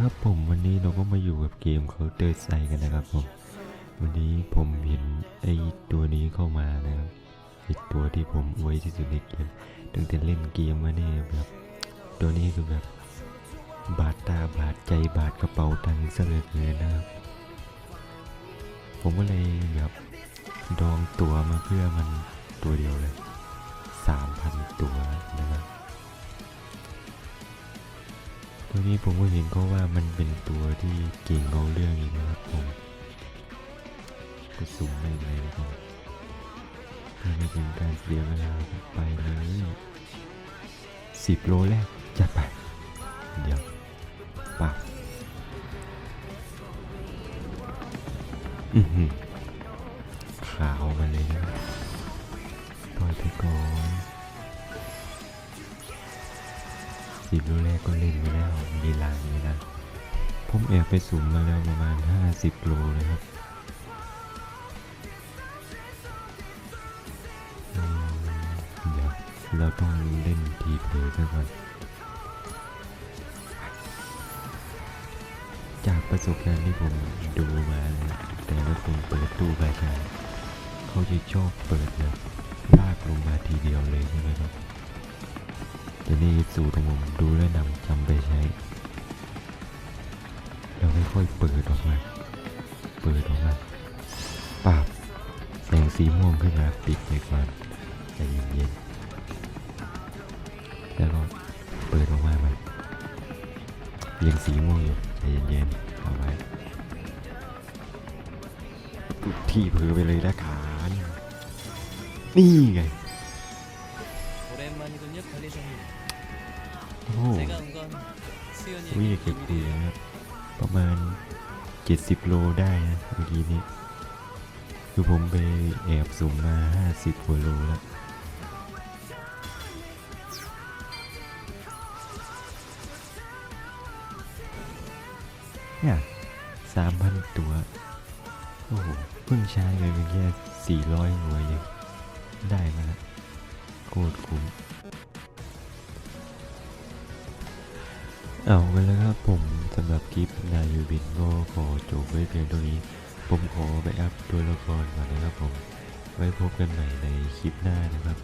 ครับผมวันนี้เราก็มาอยู่กับเกมเคาน์เตอร์ไซกันนะครับผมวันนี้ผมเห็นไอ้ตัวนี้เข้ามานะครับไอ้ตัวที่ผมอวยที่สุดในเกมตั้งแต่เล่นเกมมาเนี่ยแบบตัวนี้คือแบบบาดตาบาดใจบาดกระเป๋าตังค์เหลือเกินนะครับ ผมก็เลยแบบดองตัวมาเพื่อมันตัวเดียวเลย นี้ผมก็เห็นเขาว่ามันเป็นตัวที่เก่งเอาเรื่องอีกนะครับผมก็สุ่มไม่เลยนะครับเพื่เป็นการเสียเวลาไปเลยสิบโลแรกจัดไป เดี๋ยวปับอือหือขาวมาเลยนะปล่อยไปก่อน สิบโลแรกก็เล่นไปแล้วมีลางมีลางผมแอบไปสุ่มมาแล้วประมาณ 50โลเลยครับเดี๋ยวเราต้องเล่นทีเพลย์ซะก่อนจากประสบการณ์ที่ผมดูมาแต่ละคนเปิดตู้รายกาเขาจะชอบเปิดแบบลากลงมาทีเดียวเลยใช่ไหมครับ แต่นี่สูตรของผมดูแลวนำจำไปใช้เราค่อยๆเปิดออกมา เปิดออกมาปาบแสงสีม่วงขึ้นมาปิดไปก่อนใจเย็นๆแล้วก็เปิดออกมาใหม่ยังสีม่วงอยู่ใจเย็นๆเอาไว้ที่เผือไปเลยละขานนี่ไง โอ้โหวิ่งเก็บปุ๋ยนะประมาณ 70 โลได้นะเมื่อกี้นี้ คือผมไปแอบสูงมมา 50กว่าโลแล้วเนี่ยสามพันตัว โอ้โหพิ่งช้ไปเพียงแค่สี่ร้อยหัวเองได้มาแล้วโคตรคุ้ม เอาไปแล้วครับผมสำหรับคลิปนายยูบินก็ขอจบไว้เพียงเท่านี้ ผมขอไปอัพตัวละครก่อนนะครับผม ไว้พบกันใหม่ในคลิปหน้านะครับ